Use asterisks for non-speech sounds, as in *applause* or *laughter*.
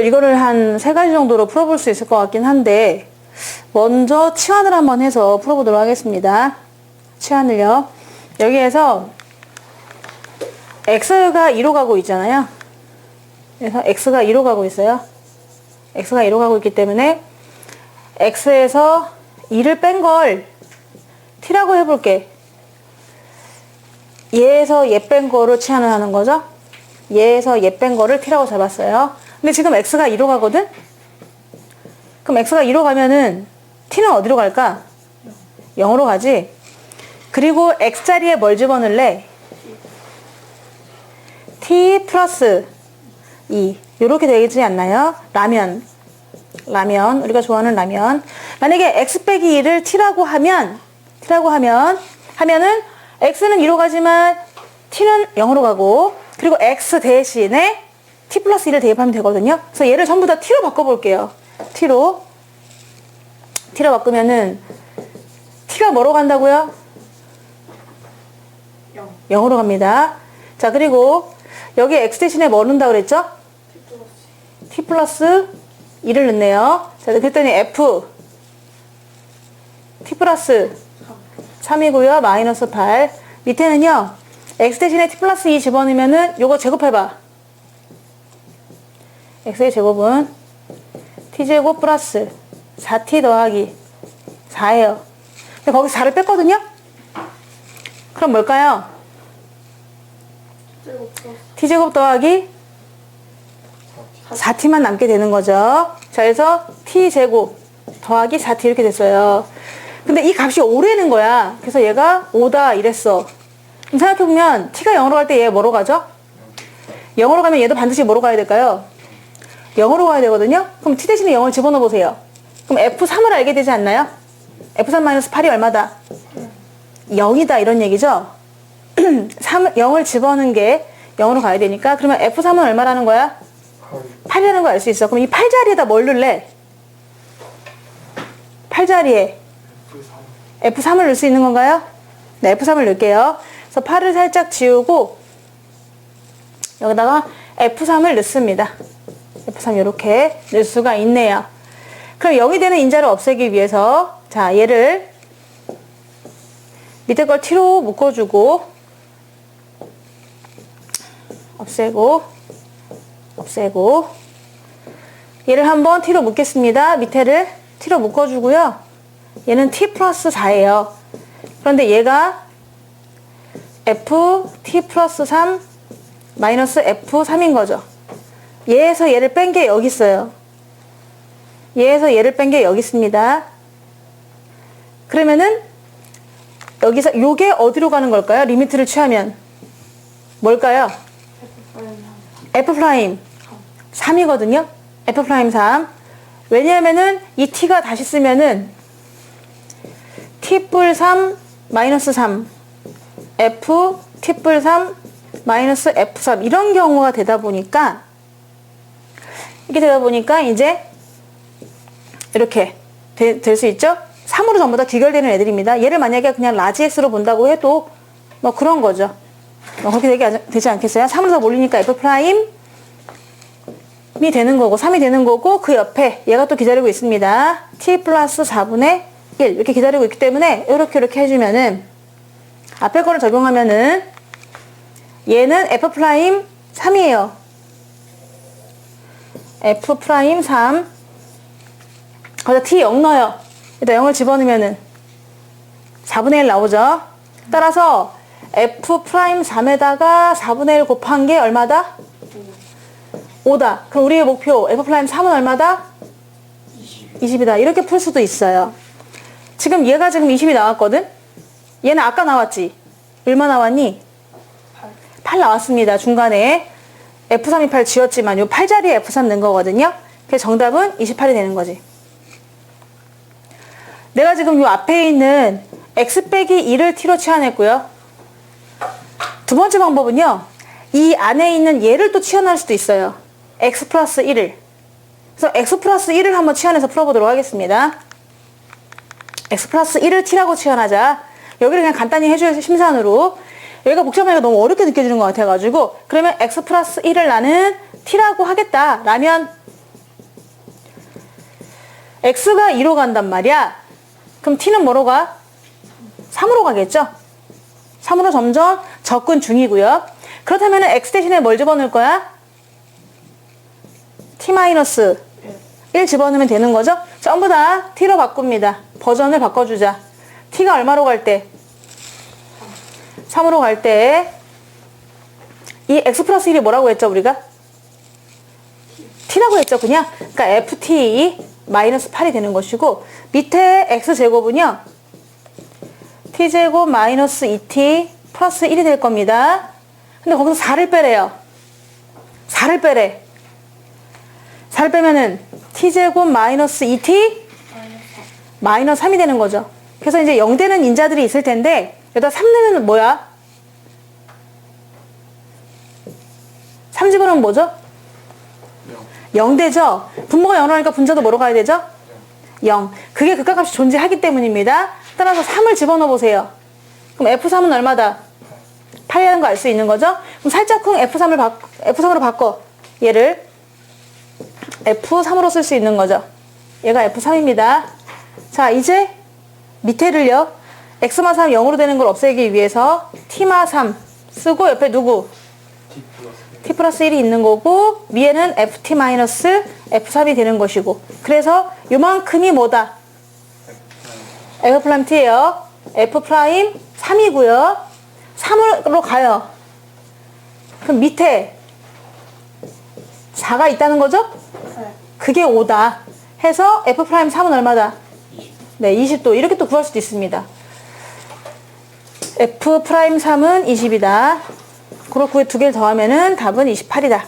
이거를 한 세 가지 정도로 풀어볼 수 있을 것 같긴 한데 먼저 치환을 한번 해서 풀어보도록 하겠습니다. 치환을요. 여기에서 x가 2로 가고 있잖아요. 그래서 x가 2로 가고 있어요. x가 2로 가고 있기 때문에 x에서 2를 뺀 걸 t라고 해볼게. 얘에서 얘 뺀 거로 치환을 하는 거죠. 얘에서 얘 뺀 거를 t라고 잡았어요. 근데 지금 x가 2로 가거든? 그럼 x가 2로 가면은 t는 어디로 갈까? 0으로 가지. 그리고 x자리에 뭘 집어넣을래? t 플러스 2. 이렇게 되지 않나요? 라면. 라면. 우리가 좋아하는 라면. 만약에 x 빼기 2를 t라고 하면, t라고 하면, 하면은 x는 2로 가지만 t는 0으로 가고, 그리고 x 대신에 t 플러스 1을 대입하면 되거든요. 그래서 얘를 전부 다 t로 바꿔볼게요. t로. t로 바꾸면은 t가 뭐로 간다고요? 0. 으로 갑니다. 자, 그리고 여기 x 대신에 뭐 넣는다 그랬죠? t 플러스 2를 넣네요. 자, 그랬더니 f t 플러스 3이고요. 마이너스 8. 밑에는요. x 대신에 t 플러스 2 집어넣으면은 요거 제곱해봐. X의 제곱은 t제곱 플러스 4t 더하기 4예요. 근데 거기서 4를 뺐거든요? 그럼 뭘까요? t제곱 더하기 4t만 남게 되는 거죠. 자, 그래서 t제곱 더하기 4t 이렇게 됐어요. 근데 이 값이 5라는 거야. 그래서 얘가 5다 이랬어. 그럼 생각해보면 t가 0으로 갈 때 얘 뭐로 가죠? 0으로 가면 얘도 반드시 뭐로 가야 될까요? 0으로 가야 되거든요? 그럼 t 대신에 0을 집어넣어 보세요. 그럼 f3을 알게 되지 않나요? f3-8이 얼마다? 0이다 이런 얘기죠? *clears throat* 3, 0을 집어넣는 게 0으로 가야 되니까 그러면 f3은 얼마라는 거야? 8이라는 걸 알 수 있어. 그럼 이 8자리에다 뭘 넣을래? 8자리에 F3을 넣을 수 있는 건가요? 네, F3을 넣을게요. 그래서 8을 살짝 지우고 여기다가 F3을 넣습니다. F3 이렇게 넣을 수가 있네요. 그럼 0이 되는 인자를 없애기 위해서 자 얘를 밑에 걸 t로 묶어주고 없애고 없애고 얘를 한번 t로 묶겠습니다. 밑에를 t로 묶어주고요. 얘는 t 플러스 4예요. 그런데 얘가 f t 플러스 3 마이너스 f3인 거죠. 얘에서 얘를 뺀 게 여기 있어요. 얘에서 얘를 뺀 게 여기 있습니다. 그러면은 여기서 요게 어디로 가는 걸까요? 리미트를 취하면 뭘까요? f 프라임 3이거든요. f 프라임 3. 왜냐하면은 이 t가 다시 쓰면은 t 뿔 3 마이너스 3 f t 뿔 3 마이너스 f 3 이런 경우가 되다 보니까 이렇게 되다 보니까 이제 이렇게 될 수 있죠. 3으로 전부 다 귀결되는 애들입니다. 얘를 만약에 그냥 라지 X로 본다고 해도 뭐 그런 거죠. 뭐 그렇게 되지 않겠어요? 3으로 다 몰리니까 F 프라임 이 되는 거고 3이 되는 거고 그 옆에 얘가 또 기다리고 있습니다. T 플러스 4분의 1 이렇게 기다리고 있기 때문에 이렇게 이렇게 해주면은 앞에 거를 적용하면은 얘는 F 프라임 3이에요. F 프라임 3 거기다 T 0 넣어요. 일단 0을 집어넣으면은 4분의 1 나오죠. 따라서 F 프라임 3에다가 4분의 1 곱한 게 얼마다? 5다. 그럼 우리의 목표 F 프라임 3은 얼마다? 20이다. 이렇게 풀 수도 있어요. 지금 얘가 지금 20이 나왔거든? 얘는 아까 나왔지? 얼마 나왔니? 8 나왔습니다. 중간에 F3이 8 지웠지만 요 8자리에 F3 넣은 거거든요. 그래서 정답은 28이 되는 거지. 내가 지금 요 앞에 있는 x 빼기 2를 t로 치환했고요. 두 번째 방법은요. 이 안에 있는 얘를 또 치환할 수도 있어요. x 플러스 1을. 그래서 x 플러스 1을 한번 치환해서 풀어보도록 하겠습니다. x 플러스 1을 t라고 치환하자. 여기를 그냥 간단히 해줘요. 심산으로. 여기가 복잡하니까 너무 어렵게 느껴지는 것 같아가지고 그러면 x 플러스 1을 나는 t라고 하겠다. 라면 x가 2로 간단 말이야. 그럼 t는 뭐로 가? 3으로 가겠죠? 3으로 점점 접근 중이고요. 그렇다면 x 대신에 뭘 집어넣을 거야? t-1 집어넣으면 되는 거죠? 전부 다 t로 바꿉니다. 버전을 바꿔주자. t가 얼마로 갈 때? 3으로 갈 때 이 x 플러스 1이 뭐라고 했죠 우리가? t라고 했죠 그냥? 그러니까 ft 마이너스 8이 되는 것이고 밑에 x제곱은요 t제곱 마이너스 2t 플러스 1이 될 겁니다. 근데 거기서 4를 빼래요. 4를 빼래. 4를 빼면은 t제곱 마이너스 2t 마이너스 3이 되는 거죠. 그래서 이제 0되는 인자들이 있을 텐데 여기다 3내면 뭐야? 3 집어넣으면 뭐죠? 0되죠? 분모가 0으로 하니까 분자도 뭐로 가야 되죠? 0. 그게 극각값이 존재하기 때문입니다. 따라서 3을 집어넣어 보세요. 그럼 F3은 얼마다? 8이라는 거 알 수 있는 거죠? 그럼 살짝쿵 F3을 바, F3으로 바꿔. 얘를 F3으로 쓸 수 있는 거죠. 얘가 F3입니다. 자, 이제 밑에를요. X마 3 0으로 되는 걸 없애기 위해서 T마 3 쓰고 옆에 누구? t 플러스 1이 있는 거고 위에는 ft 마이너스 f3이 되는 것이고 그래서 요만큼이 뭐다? f 프라임 t예요. f 프라임 3이고요. 3으로 가요. 그럼 밑에 4가 있다는 거죠? 그게 5다. 해서 f 프라임 3은 얼마다? 네, 20도. 이렇게 또 구할 수도 있습니다. F 프라임 3은 20이다. 그렇고 두 개를 더하면은 답은 28이다.